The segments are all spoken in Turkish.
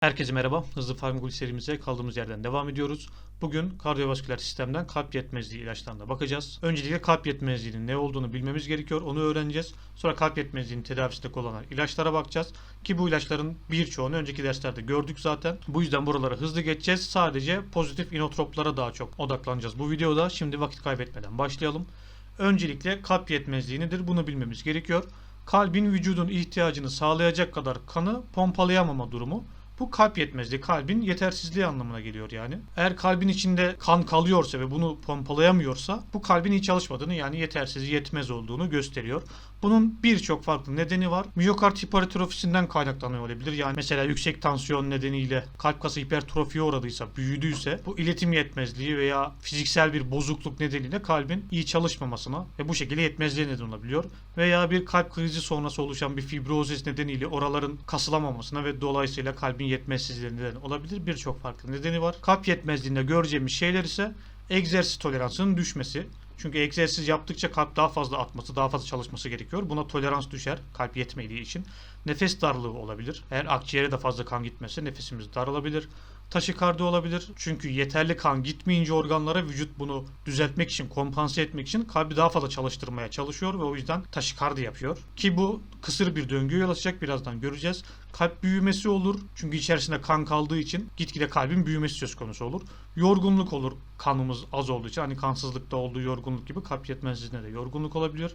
Herkese merhaba. Hızlı Farmakoloji serimize kaldığımız yerden devam ediyoruz. Bugün kardiyovasküler sistemden kalp yetmezliği ilaçlarına bakacağız. Öncelikle kalp yetmezliğinin ne olduğunu bilmemiz gerekiyor. Onu öğreneceğiz. Sonra kalp yetmezliğinin tedavisinde kullanılan ilaçlara bakacağız. Ki bu ilaçların birçoğunu önceki derslerde gördük zaten. Bu yüzden buralara hızlı geçeceğiz. Sadece pozitif inotroplara daha çok odaklanacağız bu videoda. Şimdi vakit kaybetmeden başlayalım. Öncelikle kalp yetmezliği nedir? Bunu bilmemiz gerekiyor. Kalbin vücudun ihtiyacını sağlayacak kadar kanı pompalayamama durumu. Bu kalp yetmezliği, kalbin yetersizliği anlamına geliyor yani. Eğer kalbin içinde kan kalıyorsa ve bunu pompalayamıyorsa bu kalbin iyi çalışmadığını yani yetersiz, yetmez olduğunu gösteriyor. Bunun birçok farklı nedeni var. Miyokard hipertrofisinden kaynaklanıyor olabilir. Yani mesela yüksek tansiyon nedeniyle kalp kası hipertrofiye uğradıysa, büyüdüyse bu iletim yetmezliği veya fiziksel bir bozukluk nedeniyle kalbin iyi çalışmamasına ve bu şekilde yetmezliğe neden olabiliyor. Veya bir kalp krizi sonrası oluşan bir fibrozis nedeniyle oraların kasılamamasına ve dolayısıyla kalbin yetmezsizliğine neden olabilir. Birçok farklı nedeni var. Kalp yetmezliğinde göreceğimiz şeyler ise egzersiz toleransının düşmesi. Çünkü egzersiz yaptıkça kalp daha fazla atması, daha fazla çalışması gerekiyor. Buna tolerans düşer kalp yetmediği için. Nefes darlığı olabilir. Eğer akciğere de fazla kan gitmezse nefesimiz daralabilir. Taşikardi olabilir. Çünkü yeterli kan gitmeyince organlara vücut bunu düzeltmek için, kompanse etmek için kalbi daha fazla çalıştırmaya çalışıyor ve o yüzden taşikardi yapıyor. Ki bu kısır bir döngüye yol açacak birazdan göreceğiz. Kalp büyümesi olur. Çünkü içerisinde kan kaldığı için gitgide kalbin büyümesi söz konusu olur. Yorgunluk olur kanımız az olduğu için. Hani kansızlıkta olduğu yorgunluk gibi kalp yetmezliğinde de yorgunluk olabiliyor.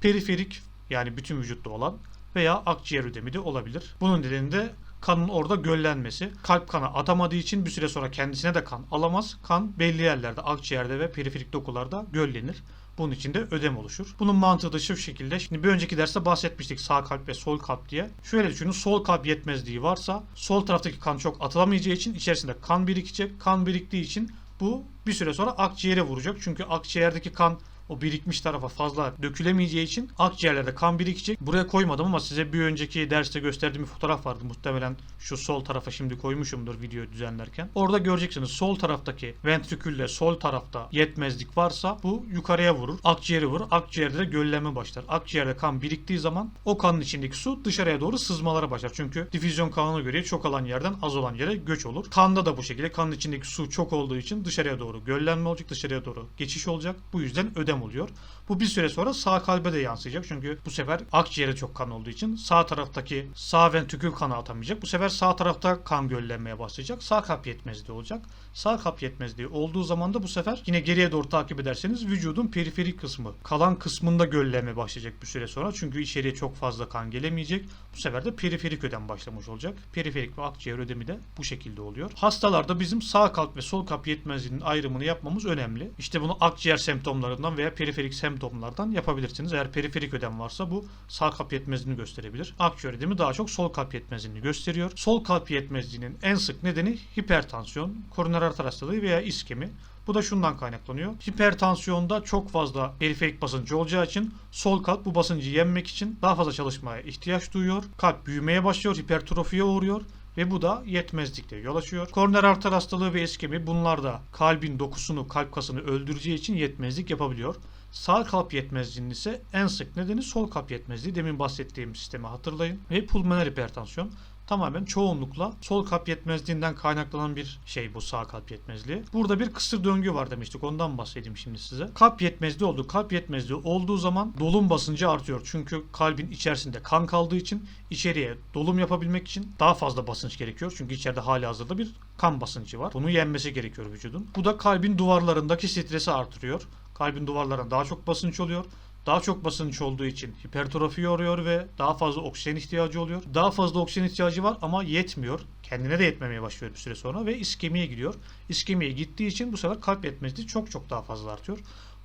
Periferik yani bütün vücutta olan veya akciğer ödemi de olabilir. Bunun nedeni de kanın orada göllenmesi. Kalp kana atamadığı için bir süre sonra kendisine de kan alamaz. Kan belli yerlerde akciğerde ve periferik dokularda göllenir. Bunun için de ödem oluşur. Bunun mantığı da şu şekilde. Şimdi bir önceki derste bahsetmiştik sağ kalp ve sol kalp diye. Şöyle düşünün sol kalp yetmezliği varsa sol taraftaki kan çok atılamayacağı için içerisinde kan birikecek. Kan biriktiği için bu bir süre sonra akciğere vuracak. Çünkü akciğerdeki kan o birikmiş tarafa fazla dökülemeyeceği için akciğerlerde kan birikecek. Buraya koymadım ama size bir önceki derste gösterdiğim bir fotoğraf vardı. Muhtemelen şu sol tarafa şimdi koymuşumdur videoyu düzenlerken. Orada göreceksiniz sol taraftaki ventrikülle sol tarafta yetmezlik varsa bu yukarıya vurur. Akciğeri vurur. Akciğerde de gölleme başlar. Akciğerde kan biriktiği zaman o kanın içindeki su dışarıya doğru sızmalara başlar. Çünkü difüzyon kanuna göre çok olan yerden az olan yere göç olur. Kanda da bu şekilde kanın içindeki su çok olduğu için dışarıya doğru göllenme olacak. Dışarıya doğru geçiş olacak. Bu yüzden ödem oluyor. Bu bir süre sonra sağ kalbe de yansıyacak. Çünkü bu sefer akciğere çok kan olduğu için sağ taraftaki sağ ventrikül kanı atamayacak. Bu sefer sağ tarafta kan göllenmeye başlayacak. Sağ kalp yetmezliği olacak. Sağ kalp yetmezliği olduğu zaman da bu sefer yine geriye doğru takip ederseniz vücudun periferik kısmı kalan kısmında göllenme başlayacak bir süre sonra. Çünkü içeriye çok fazla kan gelemeyecek. Bu sefer de periferik ödem başlamış olacak. Periferik ve akciğer ödemi de bu şekilde oluyor. Hastalarda bizim sağ kalp ve sol kalp yetmezliğinin ayrımını yapmamız önemli. İşte bunu akciğer semptomlarından veya periferik semptomlardan yapabilirsiniz. Eğer periferik ödem varsa bu sağ kalp yetmezliğini gösterebilir. Akciğer ödemi daha çok sol kalp yetmezliğini gösteriyor. Sol kalp yetmezliğinin en sık nedeni hipertansiyon, koroner arter hastalığı veya iskemi. Bu da şundan kaynaklanıyor. Hipertansiyonda çok fazla periferik basıncı olacağı için sol kalp bu basıncı yenmek için daha fazla çalışmaya ihtiyaç duyuyor. Kalp büyümeye başlıyor, hipertrofiye uğruyor ve bu da yetmezlikte yol açıyor. Koroner arter hastalığı ve iskemi bunlar da kalbin dokusunu, kalp kasını öldüreceği için yetmezlik yapabiliyor. Sağ kalp yetmezliğinin ise en sık nedeni sol kalp yetmezliği. Demin bahsettiğim sistemi hatırlayın. Ve pulmoner hipertansiyon tamamen çoğunlukla sol kalp yetmezliğinden kaynaklanan bir şey bu sağ kalp yetmezliği. Burada bir kısır döngü var demiştik. Ondan bahsedeyim şimdi size. Kalp yetmezliği oldu. Kalp yetmezliği olduğu zaman dolum basıncı artıyor. Çünkü kalbin içerisinde kan kaldığı için içeriye dolum yapabilmek için daha fazla basınç gerekiyor. Çünkü içeride hali hazırda bir kan basıncı var. Bunu yenmesi gerekiyor vücudun. Bu da kalbin duvarlarındaki stresi artırıyor. Kalbin duvarlarına daha çok basınç oluyor. Daha çok basınç olduğu için hipertrofi oluyor ve daha fazla oksijen ihtiyacı oluyor. Daha fazla oksijen ihtiyacı var ama yetmiyor. Kendine de yetmemeye başlıyor bir süre sonra ve iskemiye gidiyor. İskemiye gittiği için bu sefer kalp yetmezliği çok çok daha fazla artıyor.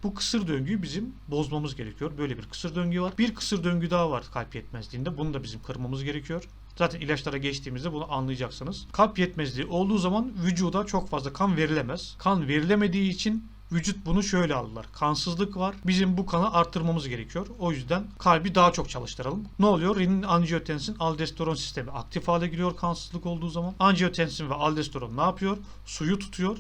Bu kısır döngüyü bizim bozmamız gerekiyor. Böyle bir kısır döngü var. Bir kısır döngü daha var kalp yetmezliğinde. Bunu da bizim kırmamız gerekiyor. Zaten ilaçlara geçtiğimizde bunu anlayacaksınız. Kalp yetmezliği olduğu zaman vücuda çok fazla kan verilemez. Kan verilemediği için Vücut bunu şöyle aldılar. Kansızlık var. Bizim bu kanı arttırmamız gerekiyor. O yüzden kalbi daha çok çalıştıralım. Ne oluyor? Renin angiotensin aldosteron sistemi aktif hale giriyor kansızlık olduğu zaman. Angiotensin ve aldosteron ne yapıyor? Suyu tutuyor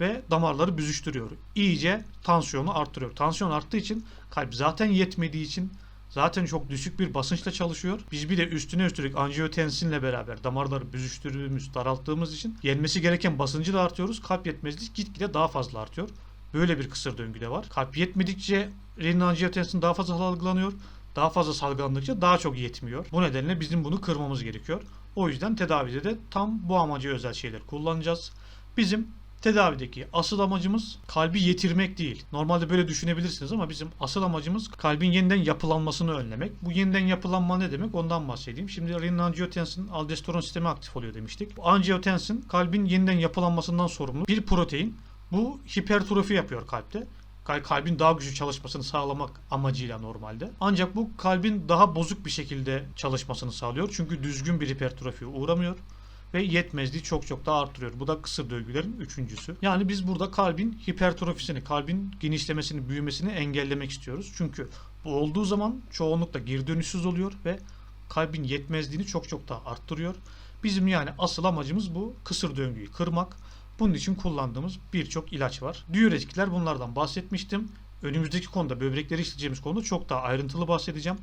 ve damarları büzüştürüyor. İyice tansiyonu arttırıyor. Tansiyon arttığı için kalp zaten yetmediği için zaten çok düşük bir basınçla çalışıyor. Biz bir de üstüne üstlük anjiyotensinle beraber damarları büzüştürdüğümüz, daralttığımız için yenmesi gereken basıncı da artıyoruz. Kalp yetmezliği gitgide daha fazla artıyor. Böyle bir kısır döngü de var. Kalp yetmedikçe renin anjiyotensin daha fazla salgılanıyor. Daha fazla salgılandıkça daha çok yetmiyor. Bu nedenle bizim bunu kırmamız gerekiyor. O yüzden tedavide de tam bu amaca özel şeyler kullanacağız. Bizim tedavideki asıl amacımız kalbi yetirmek değil. Normalde böyle düşünebilirsiniz ama bizim asıl amacımız kalbin yeniden yapılanmasını önlemek. Bu yeniden yapılanma ne demek ondan bahsedeyim. Şimdi renin angiotensin aldosteron sistemi aktif oluyor demiştik. Bu angiotensin kalbin yeniden yapılanmasından sorumlu bir protein. Bu hipertrofi yapıyor kalpte. Kal- Kalbin daha güçlü çalışmasını sağlamak amacıyla normalde. Ancak bu kalbin daha bozuk bir şekilde çalışmasını sağlıyor. Çünkü düzgün bir hipertrofiye uğramıyor ve yetmezliği çok çok daha artırıyor. Bu da kısır döngülerin üçüncüsü. Yani biz burada kalbin hipertrofisini, kalbin genişlemesini, büyümesini engellemek istiyoruz. Çünkü bu olduğu zaman çoğunlukla geri dönüşsüz oluyor ve kalbin yetmezliğini çok çok daha arttırıyor. Bizim yani asıl amacımız bu kısır döngüyü kırmak. Bunun için kullandığımız birçok ilaç var. Diüretikler bunlardan bahsetmiştim. Önümüzdeki konuda böbrekleri işleyeceğimiz konuda çok daha ayrıntılı bahsedeceğim.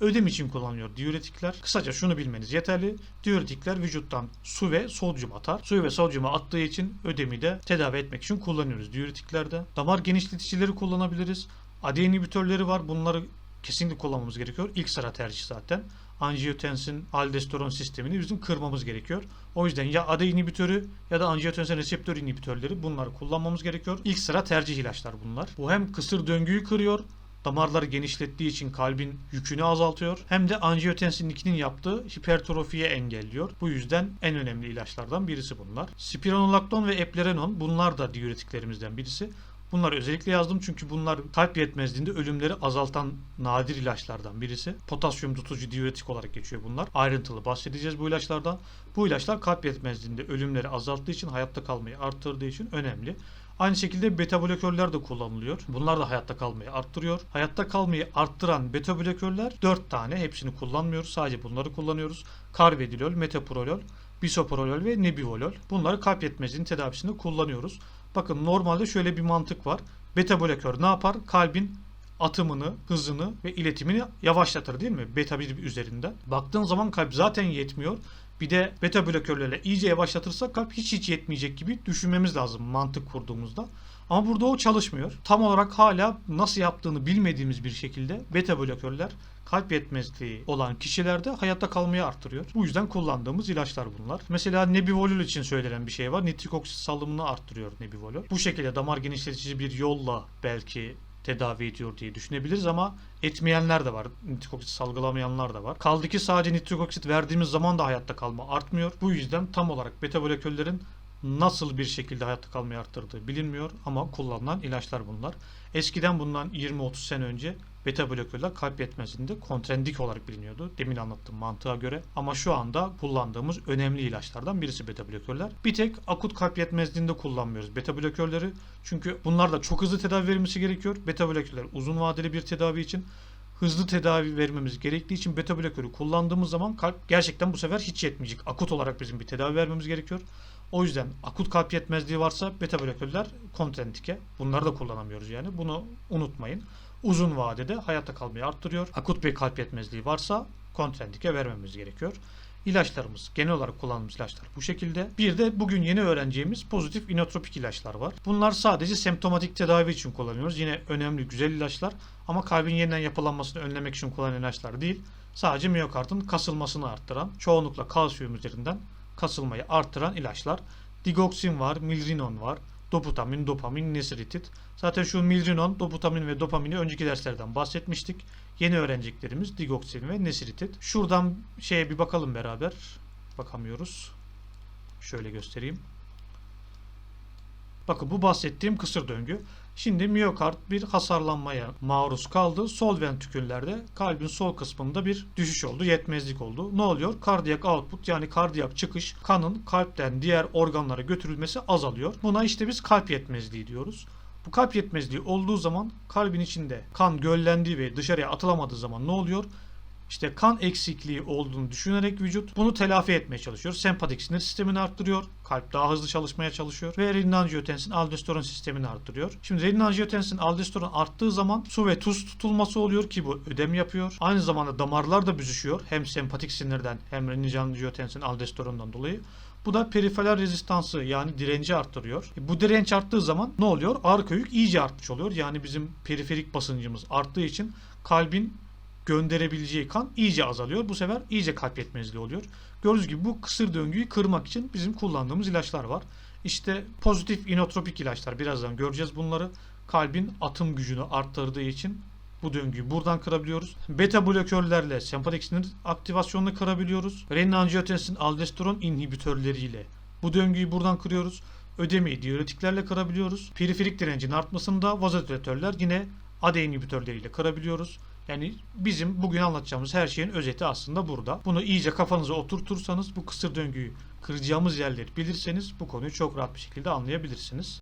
Ödem için kullanılıyor diüretikler. Kısaca şunu bilmeniz yeterli. Diüretikler vücuttan su ve sodyum atar. Suyu ve sodyumu attığı için ödemi de tedavi etmek için kullanıyoruz diüretiklerde. Damar genişleticileri kullanabiliriz. AD inhibitörleri var. Bunları kesinlikle kullanmamız gerekiyor. İlk sıra tercih zaten. Angiotensin aldosteron sistemini bizim kırmamız gerekiyor. O yüzden ya AD inhibitörü ya da angiotensin reseptör inhibitörleri bunları kullanmamız gerekiyor. İlk sıra tercih ilaçlar bunlar. Bu hem kısır döngüyü kırıyor damarları genişlettiği için kalbin yükünü azaltıyor. Hem de angiotensin 2'nin yaptığı hipertrofiye engelliyor. Bu yüzden en önemli ilaçlardan birisi bunlar. Spironolakton ve eplerenon bunlar da diüretiklerimizden birisi. Bunları özellikle yazdım çünkü bunlar kalp yetmezliğinde ölümleri azaltan nadir ilaçlardan birisi. Potasyum tutucu diüretik olarak geçiyor bunlar. Ayrıntılı bahsedeceğiz bu ilaçlardan. Bu ilaçlar kalp yetmezliğinde ölümleri azalttığı için, hayatta kalmayı arttırdığı için önemli. Aynı şekilde beta blokörler de kullanılıyor. Bunlar da hayatta kalmayı arttırıyor. Hayatta kalmayı arttıran beta blokörler 4 tane. Hepsini kullanmıyoruz. Sadece bunları kullanıyoruz. Carvedilol, metoprolol, bisoprolol ve nebivolol. Bunları kalp yetmezliğinin tedavisinde kullanıyoruz. Bakın normalde şöyle bir mantık var. Beta blokör ne yapar? Kalbin atımını, hızını ve iletimini yavaşlatır değil mi? Beta 1 üzerinden. Baktığın zaman kalp zaten yetmiyor. Bir de beta blokörlerle iyice yavaşlatırsak kalp hiç hiç yetmeyecek gibi düşünmemiz lazım mantık kurduğumuzda. Ama burada o çalışmıyor. Tam olarak hala nasıl yaptığını bilmediğimiz bir şekilde beta blokörler kalp yetmezliği olan kişilerde hayatta kalmayı arttırıyor. Bu yüzden kullandığımız ilaçlar bunlar. Mesela nebivolol için söylenen bir şey var. Nitrik oksit salımını arttırıyor nebivolol. Bu şekilde damar genişletici bir yolla belki tedavi ediyor diye düşünebiliriz ama etmeyenler de var. Nitrik oksit salgılamayanlar da var. Kaldı ki sadece nitrik oksit verdiğimiz zaman da hayatta kalma artmıyor. Bu yüzden tam olarak beta blokörlerin nasıl bir şekilde hayatta kalmayı arttırdığı bilinmiyor ama kullanılan ilaçlar bunlar. Eskiden bundan 20-30 sene önce beta blokörler kalp yetmezliğinde kontrendik olarak biliniyordu. Demin anlattığım mantığa göre. Ama şu anda kullandığımız önemli ilaçlardan birisi beta blokörler. Bir tek akut kalp yetmezliğinde kullanmıyoruz beta blokörleri. Çünkü bunlar da çok hızlı tedavi verilmesi gerekiyor. Beta blokörler uzun vadeli bir tedavi için hızlı tedavi vermemiz gerektiği için beta blokörü kullandığımız zaman kalp gerçekten bu sefer hiç yetmeyecek. Akut olarak bizim bir tedavi vermemiz gerekiyor. O yüzden akut kalp yetmezliği varsa beta blokörler kontrendike. Bunları da kullanamıyoruz yani. Bunu unutmayın. Uzun vadede hayatta kalmayı arttırıyor. Akut bir kalp yetmezliği varsa kontrendike vermemiz gerekiyor. İlaçlarımız, genel olarak kullandığımız ilaçlar bu şekilde. Bir de bugün yeni öğreneceğimiz pozitif inotropik ilaçlar var. Bunlar sadece semptomatik tedavi için kullanıyoruz. Yine önemli, güzel ilaçlar ama kalbin yeniden yapılanmasını önlemek için kullanılan ilaçlar değil. Sadece miyokardın kasılmasını arttıran, çoğunlukla kalsiyum üzerinden kasılmayı arttıran ilaçlar. Digoxin var, milrinon var, doputamin, dopamin, nesiritit. Zaten şu milrinon, doputamin ve dopamini önceki derslerden bahsetmiştik. Yeni öğreneceklerimiz digoxin ve nesiritit. Şuradan şeye bir bakalım beraber. Bakamıyoruz. Şöyle göstereyim. Bakın bu bahsettiğim kısır döngü. Şimdi miyokard bir hasarlanmaya maruz kaldı. Sol ventriküllerde kalbin sol kısmında bir düşüş oldu, yetmezlik oldu. Ne oluyor? Kardiyak output yani kardiyak çıkış kanın kalpten diğer organlara götürülmesi azalıyor. Buna işte biz kalp yetmezliği diyoruz. Bu kalp yetmezliği olduğu zaman kalbin içinde kan göllendiği ve dışarıya atılamadığı zaman ne oluyor? İşte kan eksikliği olduğunu düşünerek vücut bunu telafi etmeye çalışıyor. Sempatik sinir sistemini arttırıyor. Kalp daha hızlı çalışmaya çalışıyor. Ve renin-angiotensin aldosteron sistemini arttırıyor. Şimdi renin-angiotensin aldosteron arttığı zaman su ve tuz tutulması oluyor ki bu ödem yapıyor. Aynı zamanda damarlar da büzüşüyor. Hem sempatik sinirden hem renin-angiotensin aldosterondan dolayı. Bu da periferal rezistansı yani direnci arttırıyor. E, bu direnç arttığı zaman ne oluyor? Arka yük iyice artmış oluyor. Yani bizim periferik basıncımız arttığı için kalbin gönderebileceği kan iyice azalıyor. Bu sefer iyice kalp yetmezliği oluyor. Gördüğünüz gibi bu kısır döngüyü kırmak için bizim kullandığımız ilaçlar var. İşte pozitif inotropik ilaçlar. Birazdan göreceğiz bunları. Kalbin atım gücünü arttırdığı için bu döngüyü buradan kırabiliyoruz. Beta blokörlerle sempatik sinir aktivasyonunu kırabiliyoruz. Renin-angiotensin aldosteron inhibitörleriyle bu döngüyü buradan kırıyoruz. Ödemeyi diüretiklerle kırabiliyoruz. Periferik direncin artmasını da vazodilatörler yine ADE inhibitörleriyle kırabiliyoruz. Yani bizim bugün anlatacağımız her şeyin özeti aslında burada. Bunu iyice kafanıza oturtursanız bu kısır döngüyü kıracağımız yerleri bilirseniz bu konuyu çok rahat bir şekilde anlayabilirsiniz.